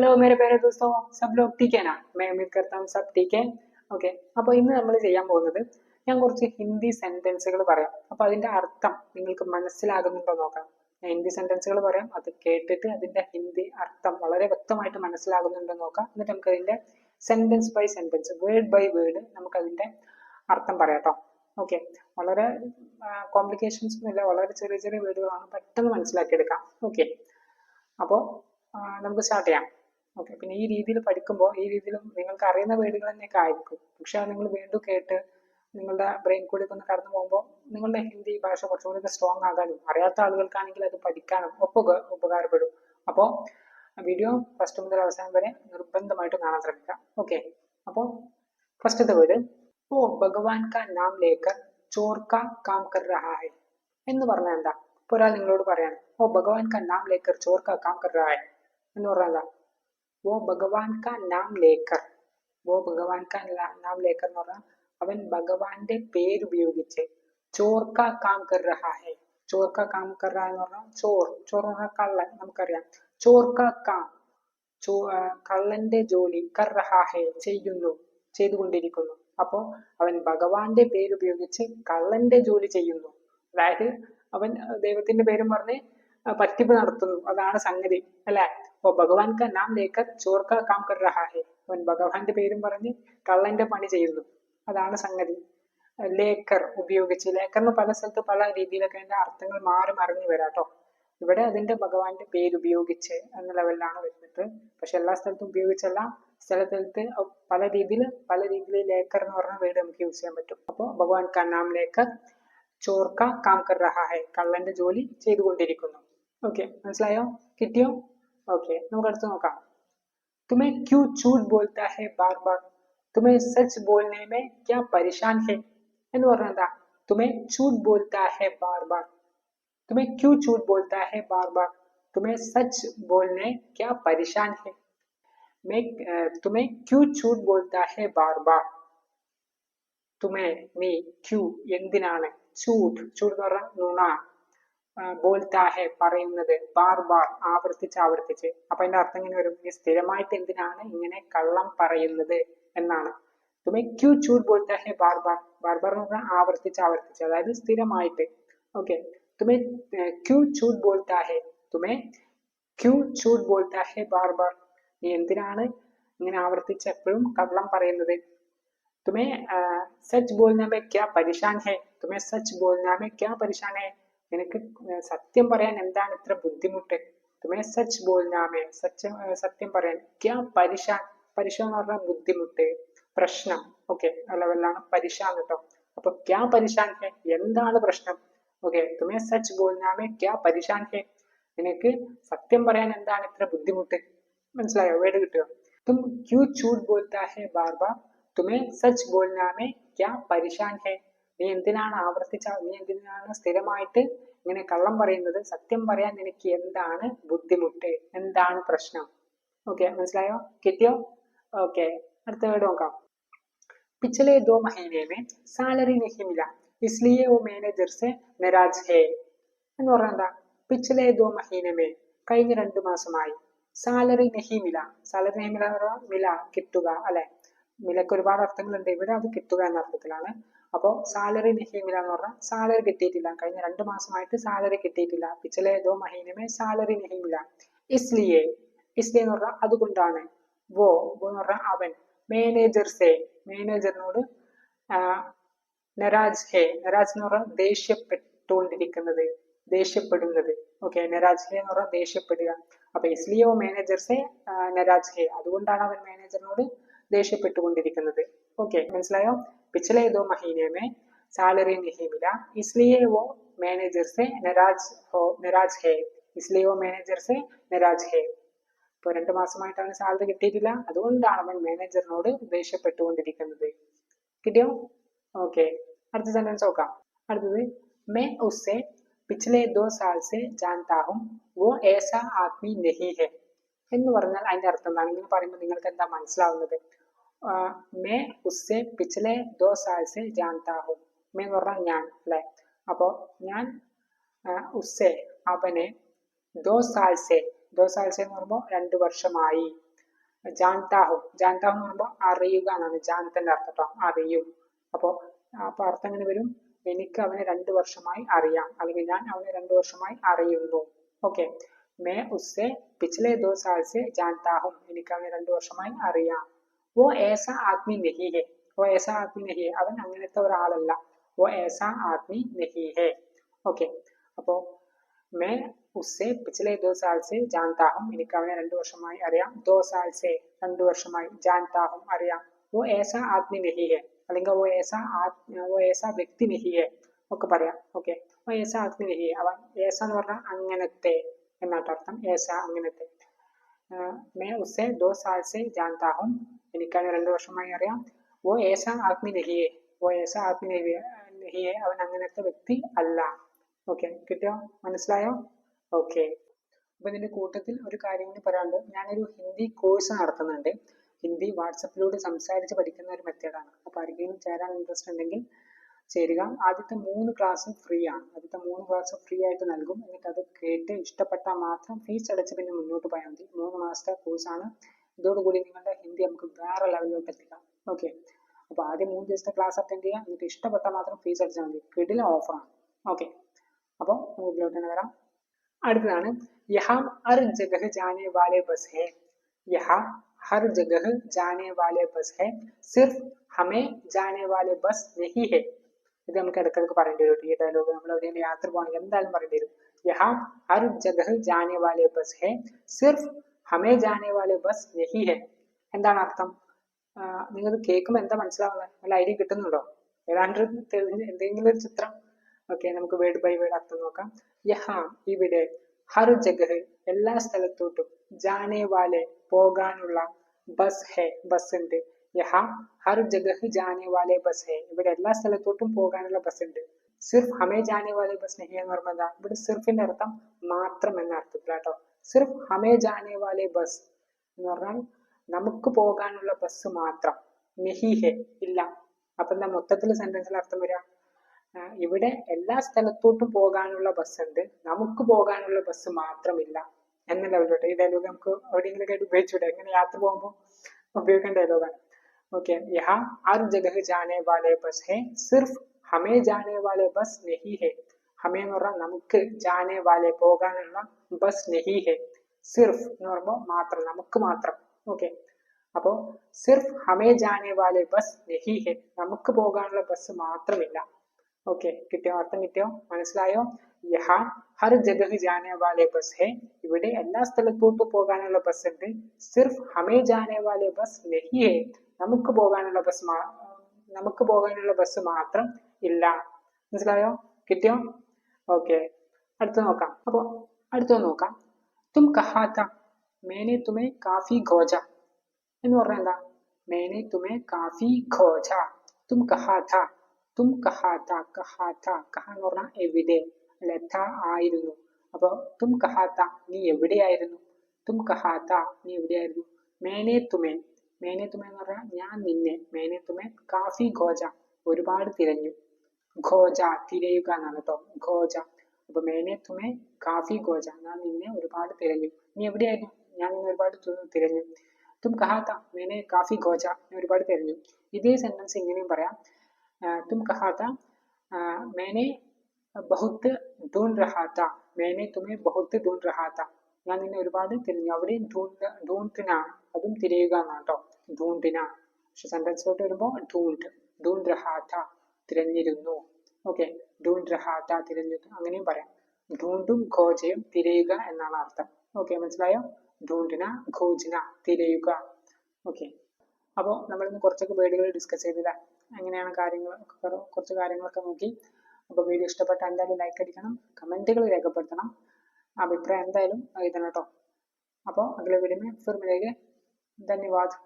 Hello മേരെ പേര് ദോസ്തോ സബ് ലോക് ടീക്കേനാ മേ ഉമ്മീദ് കർത്താം സബ് ടീക്കേൻ ഓക്കെ അപ്പോൾ ഇന്ന് നമ്മൾ ചെയ്യാൻ പോകുന്നത് ഞാൻ കുറച്ച് ഹിന്ദി സെന്റൻസുകൾ പറയാം. അപ്പോൾ അതിന്റെ അർത്ഥം നിങ്ങൾക്ക് മനസ്സിലാകുന്നുണ്ടോ നോക്കാം. ഞാൻ ഹിന്ദി സെന്റൻസുകൾ പറയാം അത് കേട്ടിട്ട് അതിന്റെ ഹിന്ദി അർത്ഥം വളരെ വ്യക്തമായിട്ട് മനസ്സിലാകുന്നുണ്ടോ നോക്കാം. എന്നിട്ട് നമുക്ക് അതിന്റെ sentence by sentence word by word നമുക്ക് അതിന്റെ അർത്ഥം പറയാം കേട്ടോ. ഓക്കെ വളരെ കോംപ്ലിക്കേഷൻസ് ഒന്നുമില്ല വളരെ ചെറിയ ചെറിയ വേർഡുകളാണ് പെട്ടെന്ന് മനസ്സിലാക്കിയെടുക്കാം. ഓക്കെ അപ്പോൾ നമുക്ക് സ്റ്റാർട്ട് ചെയ്യാം. ഓക്കെ. പിന്നെ ഈ രീതിയിൽ പഠിക്കുമ്പോൾ ഈ രീതിയിൽ നിങ്ങൾക്ക് അറിയുന്ന വേർഡുകൾ തന്നെയൊക്കെ ആയിരിക്കും. പക്ഷെ അത് നിങ്ങൾ വീണ്ടും കേട്ട് നിങ്ങളുടെ ബ്രെയിൻ കൂടി ഒന്ന് കടന്നു പോകുമ്പോൾ നിങ്ങളുടെ ഹിന്ദി ഭാഷ കുറച്ചുകൂടി സ്ട്രോങ് ആകാനും അറിയാത്ത ആളുകൾക്കാണെങ്കിൽ അത് പഠിക്കാനും ഒക്കെ ഉപകാരപ്പെടും. അപ്പോൾ വീഡിയോ ഫസ്റ്റ് മുതൽ അവസാനം വരെ നിർബന്ധമായിട്ട് കാണാൻ ശ്രമിക്കാം. ഓക്കെ. അപ്പോൾ ഫസ്റ്റത്തെ വേർഡ് ഓ ഭഗവാൻ കാ നാം ലേക്കർ ചോർ കാ കാം കർ രഹാ ഹൈ. എന്ന് പറഞ്ഞാൽ എന്താ? ഇപ്പൊ ഒരാൾ നിങ്ങളോട് പറയാണ് ഓ ഭഗവാൻ കാ നാം ലേക്കർ ചോർ കാ കാം കർ രഹാ ഹൈ. എന്ന് പറഞ്ഞാൽ എന്താ? വോ ഭഗവാൻ കാ നാം ലേക്കർ വോ ഭഗവാൻ കാ നാം ലേക്കർ എന്ന് പറഞ്ഞാൽ അവൻ ഭഗവാന്റെ പേരുപയോഗിച്ച് ചോർ കാ കാം കർ റഹാ ഹെ ചോർ കാ കാം കർ റഹാ എന്ന് പറഞ്ഞാൽ ചോർ ചോർ എന്ന് പറഞ്ഞാൽ കള്ളൻ നമുക്കറിയാം ചോർ കാ കാം ചോ കള്ളന്റെ ജോലി കർ റഹാ ഹെ ചെയ്യുന്നു ചെയ്തുകൊണ്ടിരിക്കുന്നു അപ്പോൾ അവൻ ഭഗവാന്റെ പേരുപയോഗിച്ച് കള്ളന്റെ ജോലി ചെയ്യുന്നു അതായത് അവൻ ദൈവത്തിന്റെ പേരും പറഞ്ഞ് പറ്റിപ്പ് നടത്തുന്നു. അതാണ് സംഗതി അല്ലെ? അപ്പൊ ഭഗവാൻ का നാം लेकर चोर का കാം കർ രഹാ है അവൻ ഭഗവാന്റെ പേരും പറഞ്ഞ് കള്ളന്റെ പണി ചെയ്യുന്നു. അതാണ് സംഗതി. ലേക്കർ ഉപയോഗിച്ച് ലേക്കറിന് പല സ്ഥലത്ത് പല രീതിയിലൊക്കെ അതിന്റെ അർത്ഥങ്ങൾ മാറി മറിഞ്ഞു വരാം കേട്ടോ. ഇവിടെ അതിന്റെ ഭഗവാന്റെ പേര് ഉപയോഗിച്ച് എന്ന ലെവലിലാണ് വരുന്നത്. പക്ഷെ എല്ലാ സ്ഥലത്തും ഉപയോഗിച്ചല്ല. ചില സ്ഥലത്ത് പല രീതിയിൽ പല രീതിയിൽ ലേക്കർ എന്ന് പറഞ്ഞ വേർഡ് നമുക്ക് യൂസ് ചെയ്യാൻ പറ്റും. അപ്പോൾ ഭഗവാൻ കാ ലേക്കർ ചോർക്ക കാം കർ രഹാ ഹെ കള്ളന്റെ ജോലി ചെയ്തുകൊണ്ടിരിക്കുന്നു. ഓക്കെ മനസ്സിലായോ? കിട്ടിയോ? ഓക്കെ നമുക്ക് അടുത്ത് നോക്കാം तुम्हें क्यों झूठ बोलता है बार बार तुम्हें सच बोलने में क्या परेशान है എന്ന് പറഞ്ഞാൽ എന്താ तुम्हें झूठ बोलता है बार बार तुम्हें क्यों झूठ बोलता है बार बार तुम्हें सच बोलने क्या परेशान है मैं अ, तुम्हें क्यों झूठ बोलता है बार बार तुम्हें നീ ക്യൂ എന്തിനാണ് ചൂട് ചൂട് എന്ന് പറഞ്ഞാൽ നുണ ആ, ബോൽത്താ ഹെ പറയുന്നത് ബാർ ബാർ ആവർത്തിച്ച് ആവർത്തിച്ച്. അപ്പൊ അതിന്റെ അർത്ഥം ഇങ്ങനെ വരും. സ്ഥിരമായിട്ട് എന്തിനാണ് ഇങ്ങനെ കള്ളം പറയുന്നത് എന്നാണ്. തുമേ ക്യൂ ചൂട് ബോൽത്താ ഹെ ബാർ ബാർ? ബാർ ബാർ എന്ന് പറഞ്ഞാൽ ആവർത്തിച്ച് ആവർത്തിച്ച്. അതായത് സ്ഥിരമായിട്ട്. ഓക്കെ. തുമേ ക്യൂ ചൂട് ബോൽത്താ ഹെ തുമേ ക്യൂ ചൂട് ബോൽത്താ ഹെ ബാർ ബാർ? നീ എന്തിനാണ് ഇങ്ങനെ ആവർത്തിച്ച് എപ്പോഴും കള്ളം പറയുന്നത്? തുമേ സച്ച് ബോൽനാമേ ക്യാ പരിശാൻ ഹെ? തുമേ സച്ച് ബോൽനാമേ ക്യാ പരിശാൻ ഹെ? നിനക്ക് സത്യം പറയാൻ എന്താണ് ഇത്ര ബുദ്ധിമുട്ട്? തുമേ സച്ച് ബോൽനാമേ സത്യം സത്യം പറയാൻ ക്യാ പരിശാൻ പരിശാൻ എന്ന് പറഞ്ഞാൽ ബുദ്ധിമുട്ട് പ്രശ്നം. ഓക്കെ ലെവലിലാണ് പരിശാൻ കേട്ടോ. അപ്പൊ ക്യാ പരിശാൻ ഹെ എന്താണ് പ്രശ്നം? ഓക്കെ തുമേ സച്ച് ബോൽനാമേ ക്യാ പരിശാൻ ഹെ നിനക്ക് സത്യം പറയാൻ എന്താണ് ഇത്ര ബുദ്ധിമുട്ട്? മനസ്സിലായോ? വേട് കിട്ടുക തും ക്യൂ ചൂട് ബോൽത്താ ഹെ ബാർ ബാർ തുമേ സച്ച് ബോൽനാമേ ക്യാ പരിശാൻ ഹെ നീ എന്തിനാണ് ആവർത്തിച്ച നീ എന്തിനാണ് സ്ഥിരമായിട്ട് ഇങ്ങനെ കള്ളം പറയുന്നത്? സത്യം പറയാൻ നിനക്ക് എന്താണ് ബുദ്ധിമുട്ട്? എന്താണ് പ്രശ്നം? ഓക്കെ മനസ്സിലായോ? കിട്ടിയോ? ഓക്കെ അടുത്ത വേർഡ് നോക്കാം. पिछले दो महीने में സാലറി नहीं मिला इसलिए वो मैनेजर से नाराज है എന്ന് പറഞ്ഞാൽ എന്താ? പിछले दो महीने में കഴിഞ്ഞ രണ്ട് മാസമായി സാലറി നഹി മില. സാലറി നഹി മില മില കിട്ടുക അല്ലെ? മിലക്ക് ഒരുപാട് അർത്ഥങ്ങളുണ്ട്. ഇവിടെ അത് കിട്ടുക എന്ന അർത്ഥത്തിലാണ് അപ്പോൾ സാലറി നഹീമില എന്ന് പറഞ്ഞാൽ സാലറി കിട്ടിയിട്ടില്ല. കഴിഞ്ഞ രണ്ട് മാസമായിട്ട് സാലറി കിട്ടിയിട്ടില്ല. പിച്ചലെ ദോ മഹീനമേ സാലറി നഹീമില इसलिए इसलिए എന്ന് പറഞ്ഞാൽ അതുകൊണ്ടാണ്. വോ എന്ന് പറഞ്ഞാൽ അവൻ. Manager say. മാനേജറിനോട് നരാജ് ഹേ. നരാജ് എന്ന് പറഞ്ഞാൽ ദേഷ്യപ്പെട്ടുകൊണ്ടിരിക്കുന്നത്. ദേഷ്യപ്പെടുന്നത്. ഓക്കെ നരാജ് ഹേ എന്ന് പറഞ്ഞാൽ ദേഷ്യപ്പെടുക. അപ്പൊ ഇസ്ലിയോ മാനേജർസെ നരാജ് ഹേ. അതുകൊണ്ടാണ് അവൻ മാനേജറിനോട് ദേഷ്യപ്പെട്ടുകൊണ്ടിരിക്കുന്നത്. ഓക്കെ മനസ്സിലായോ? पिछले दो महीने में सैलरी नहीं मिला इसलिए वो मैनेजर से नाराज हो नाराज है। इसलिए वो मैनेजर से नाराज है। ഇപ്പോൾ രണ്ട് മാസമായിട്ട് അവന് സാലറി കിട്ടിയിട്ടില്ല. അതുകൊണ്ടാണ് അവൻ മാനേജറിനോട് ദേഷ്യപ്പെട്ടുകൊണ്ടിരിക്കുന്നത്. കിട്ടിയോ? ഓക്കെ അടുത്ത സെന്റൻസ് നോക്കാം. അടുത്തത് മേ ഉസ്സെ പിച്ചിലെ ദോ സാൽ സെ ജാൻതാഹും വോ ഏസ ആദ്മി നഹി ഹെ? എന്ന് പറഞ്ഞാൽ അതിന്റെ അർത്ഥം എന്താണ്? ഇങ്ങനെ പറയുമ്പോൾ നിങ്ങൾക്ക് എന്താ മനസ്സിലാവുന്നത്? മേ ഉസ്സെ പിച്ചിലെ ദോ സാൽസെ ജാൻതാ ഹു മേ എന്ന് പറഞ്ഞാൽ ഞാൻ അല്ലേ അപ്പോൾ ഞാൻ ഉസ്സെ അവനെ ദോ സാൽസെ ദോ സാൽസെ എന്ന് പറയുമ്പോൾ രണ്ട് വർഷമായി ജാൻതാഹു ജാൻതാഹു എന്ന് പറയുമ്പോൾ അറിയുക എന്നാണ് ജാൻതന്റെ അർത്ഥം കേട്ടോ അറിയും അപ്പോൾ അപ്പോൾ അർത്ഥം എങ്ങനെ വരും എനിക്ക് അവനെ രണ്ട് വർഷമായി അറിയാം. അല്ലെങ്കിൽ ഞാൻ അവനെ രണ്ട് വർഷമായി അറിയുന്നു. ഓക്കെ മേ ഉസ്സെ പിച്ചിലെ ദോ സാൽസെ ജാൻതാഹും എനിക്ക് അവനെ രണ്ട് വർഷമായി അറിയാം. वो ऐसा आदमी नहीं है वो ऐसा आदमी नहीं है അവൻ അങ്ങനത്തെ ഒരാളല്ല वो ऐसा आदमी नहीं है ഓക്കെ അപ്പോ मैं उससे पिछले दो साल से जानता हूँ എനിക്ക് അവനെ രണ്ടു വർഷമായി അറിയാം दो साल से രണ്ടു വർഷമായി जानता हूँ അറിയാം वो ऐसा आदमी नहीं है അല്ലെങ്കിൽ वो ऐसा ആത്മ वो ऐसा വ്യക്തി नहीं है ഒക്കെ പറയാം ഓക്കെ वो ऐसा आदमी नहीं है അവൻ ऐसा എന്ന് പറഞ്ഞാൽ അങ്ങനത്തെ എന്നാണ് അർത്ഥം ऐसा അങ്ങനത്തെ मैं उससे दो साल से जानता हूँ എനിക്ക് അവനെ രണ്ടു വർഷമായി അറിയാം वो ऐसा आदमी नहीं है वो ऐसा आदमी नहीं है नहीं है അവൻ അങ്ങനത്തെ വ്യക്തി അല്ല ഓക്കെ കിട്ടിയോ മനസ്സിലായോ ഓക്കെ അപ്പൊ ഇതിന്റെ കൂട്ടത്തിൽ ഒരു കാര്യം കൂടി പറയാനുണ്ട് ഞാനൊരു ഹിന്ദി കോഴ്സ് നടത്തുന്നുണ്ട് ഹിന്ദി വാട്സപ്പിലൂടെ സംസാരിച്ച് പഠിക്കുന്ന ഒരു മെത്തേഡാണ് അപ്പൊ ആർക്കെങ്കിലും ചേരാൻ ഇൻട്രസ്റ്റ് ഉണ്ടെങ്കിൽ ചേരുക. ആദ്യത്തെ മൂന്ന് ക്ലാസ്സും ഫ്രീ ആണ്. ആദ്യത്തെ മൂന്ന് ക്ലാസ് ഫ്രീ ആയിട്ട് നൽകും. എന്നിട്ട് അത് കേട്ട് ഇഷ്ടപ്പെട്ടാൽ മാത്രം ഫീസ് അടച്ച് പിന്നെ മുന്നോട്ട് പോയാൽ മതി. മൂന്ന് മാസത്തെ കോഴ്സാണ് ഇതോടുകൂടി നിങ്ങളുടെ ഹിന്ദി നമുക്ക് വേറെ ലെവലിലോട്ട് എത്തിക്കാം. ഓക്കെ അപ്പോൾ ആദ്യം മൂന്ന് ദിവസത്തെ ക്ലാസ് അറ്റൻഡ് ചെയ്യാം എന്നിട്ട് ഇഷ്ടപ്പെട്ടാൽ മാത്രം ഫീസ് അടച്ചാൽ മതി. കിടിലെ ഓഫറാണ് ഓക്കെ അപ്പോൾ നമുക്ക് ഇതിലോട്ട് തന്നെ വരാം. അടുത്തതാണ്. യഹാം ഹർ ജഗഹ് ജാനെ വാലെ ബസ് ഹെ. യഹാം ഹർ ജഗഹ് ജാനെ വാലെ ബസ് ഹെ. സിർഫ് ഹമേ ജാനെ വാലെ ബസ് നഹി ഹെ. ഇത് നമുക്ക് ഇടക്കിടക്ക് പറയേണ്ടി വരും ഈ ഡയലോഗ് നമ്മൾ എവിടെയെങ്കിലും യാത്ര പോകണമെങ്കിൽ എന്തായാലും പറയേണ്ടി വരും. യഹാ ഹർ ജഗഹ് ജാനെ വാലെ ബസ് ഹെ. സിർഫ് ഹമേ ജാനെ വാലെ ബസ് യഹി ഹെ. എന്താണ് അർത്ഥം? നിങ്ങൾ കേൾക്കുമ്പോൾ എന്താ മനസ്സിലാവുന്നത്? വല്ല ഐഡിയ കിട്ടുന്നുണ്ടോ? ഏതാണ്ട് എന്തെങ്കിലും ഒരു ചിത്രം? ഓക്കെ നമുക്ക് വേർഡ് ബൈ വേർഡ് അർത്ഥം നോക്കാം. യഹാ ഇവിടെ ഹർ ജഗഹ് എല്ലാ സ്ഥലത്തോട്ടും ജാനെ വാലെ പോകാനുള്ള ബസ് ഹെ ബസ് ഉണ്ട്. യഹാ ഹർ ജഗഹ് ജാനെ വാലെ ബസ് ഹെ. ഇവിടെ എല്ലാ സ്ഥലത്തോട്ടും പോകാനുള്ള ബസ് ഉണ്ട്. സിർഫ് ഹമേ ജാനെ വാലെ ബസ് നെഹി എന്ന് പറയുമ്പോൾ ഇവിടെ സിർഫിന്റെ അർത്ഥം മാത്രം എന്ന അർത്ഥത്തിലാട്ടോ സിർഫ് ഹമേ ജാനെ വാലെ ബസ് എന്ന് പറഞ്ഞാൽ നമുക്ക് പോകാനുള്ള ബസ് മാത്രം. നെഹി ഹെ ഇല്ല. അപ്പൊ എന്താ മൊത്തത്തിൽ സെന്റൻസിൽ അർത്ഥം വരിക ഇവിടെ എല്ലാ സ്ഥലത്തോട്ടും പോകാനുള്ള ബസ് ഉണ്ട്. നമുക്ക് പോകാനുള്ള ബസ് മാത്രമില്ല എന്ന ലെവലിലോട്ട് ഈ ഡയലോഗ് നമുക്ക് എവിടെയെങ്കിലും ആയിട്ട് ഉപയോഗിച്ചൂടെ? എങ്ങനെ യാത്ര പോകുമ്പോൾ ഉപയോഗിക്കേണ്ട ഡയലോഗാണ് ഓക്കെ യഹാ ഹർ ജഗഹ് ജാനെ വാലെ ബസ് ഹെ സിർഫ് ഹമേ ജാനെ വാലെ ബസ് നെഹി ഹെ ഹമേ എന്ന് പറഞ്ഞാൽ നമുക്ക് ജാനെ വാലെ പോകാനുള്ള ബസ് നെഹി ഹെ സിർഫ് എന്ന് പറയുമ്പോൾ മാത്രം നമുക്ക് മാത്രം ഓക്കെ അപ്പോ സിർഫ് ഹമേ ജാനെ വാലെ ബസ് നെഹി ഹെ നമുക്ക് പോകാനുള്ള ബസ് മാത്രമില്ല ഓക്കെ കിട്ടിയോ അർത്ഥം കിട്ടിയോ മനസ്സിലായോ യഹാ ഹർ ജഗഹ് ജാനെ വാലെ ബസ് ഹെ ഇവിടെ എല്ലാ സ്ഥലത്തോട്ടും പോകാനുള്ള ബസ് ഉണ്ട് സിർഫ് ഹമേ ജാനെ വാലെ ബസ് നെഹി ഹെ നമുക്ക് പോകാനുള്ള ബസ് നമുക്ക് പോകാനുള്ള ബസ് മാത്രം ഇല്ല. മനസ്സിലായോ? കിട്ടിയോ? ഓക്കെ അടുത്ത് നോക്കാം. അപ്പോൾ അടുത്ത നോക്കാം. തും കഹാത്ത മേനെ തുമേ കാഫി ഖോജ. എന്ന് പറഞ്ഞാൽ എന്താ? മേനെ തുമേ കാഫി ഖോജ. തും കഹാത്ത തും കഹാത്ത കഹാത്ത കഹ എന്ന് പറഞ്ഞാൽ എവിടെ? ലഥ ആയിരുന്നു. അപ്പോൾ തും കഹാത്ത നീ എവിടെയായിരുന്നു? തും കഹാത്ത നീ എവിടെയായിരുന്നു? മേനെ തുമേ മേനെ തുമ എന്ന് പറഞ്ഞാൽ ഞാൻ നിന്നെ മേനെ തുമ കാഫി ഖോജ ഒരുപാട് തിരഞ്ഞു. ഖോജ തിരയുക എന്നാണ് കേട്ടോ. ഖോജ. അപ്പൊ മേനെ തുമേ കാഫി ഖോജ ഞാൻ നിന്നെ ഒരുപാട് തിരഞ്ഞു. നീ എവിടെയായിരുന്നു? ഞാൻ നിന്നെ ഒരുപാട് തിരഞ്ഞു. തും കഹാത്ത മേനെ കാഫി ഖോജ ഞാൻ ഒരുപാട് തിരഞ്ഞു. ഇതേ സെന്റൻസ് ഇങ്ങനെയും പറയാം. തും കഹാത്ത മേനെ ബഹുത്ത് ഢൂൺ റഹാത്ത മേനെ തുമേ ബഹുത്ത് ഢൂൺ റഹാത്ത ഞാൻ നിന്നെ ഒരുപാട് തിരഞ്ഞു. അവിടെ ഢൂൺ ഢൂൺത്തിനാണ് അതും തിരയുക എന്നാണ് കേട്ടോ. ധൂണ്ടിന പക്ഷെ സെന്റൻസിലോട്ട് വരുമ്പോൾ ധൂണ്ട്. ധൂൺദ്രഹാത്ത തിരഞ്ഞിരുന്നു. ഓക്കെ ധൂൺദ്രഹാത്ത തിരഞ്ഞിരുന്നു. അങ്ങനെയും പറയാം. ധൂണ്ടും ഘോജയും തിരയുക എന്നാണ് അർത്ഥം. ഓക്കെ മനസ്സിലായോ? ധൂണ്ടിന ഘോജിന തിരയുക. ഓക്കെ അപ്പോൾ നമ്മളിന്ന് കുറച്ചൊക്കെ വേർഡുകൾ ഡിസ്കസ് ചെയ്തില്ല അങ്ങനെയാണ് കാര്യങ്ങൾ കുറച്ച് കാര്യങ്ങളൊക്കെ നോക്കി. അപ്പോൾ വീഡിയോ ഇഷ്ടപ്പെട്ട എന്തായാലും ലൈക്ക് അടിക്കണം. കമന്റുകൾ രേഖപ്പെടുത്തണം. അഭിപ്രായം എന്തായാലും എഴുതണം കേട്ടോ. അപ്പോൾ അഗലെ വീഡിയോ ഫിർ മിലേക്ക് ധന്യവാദ്.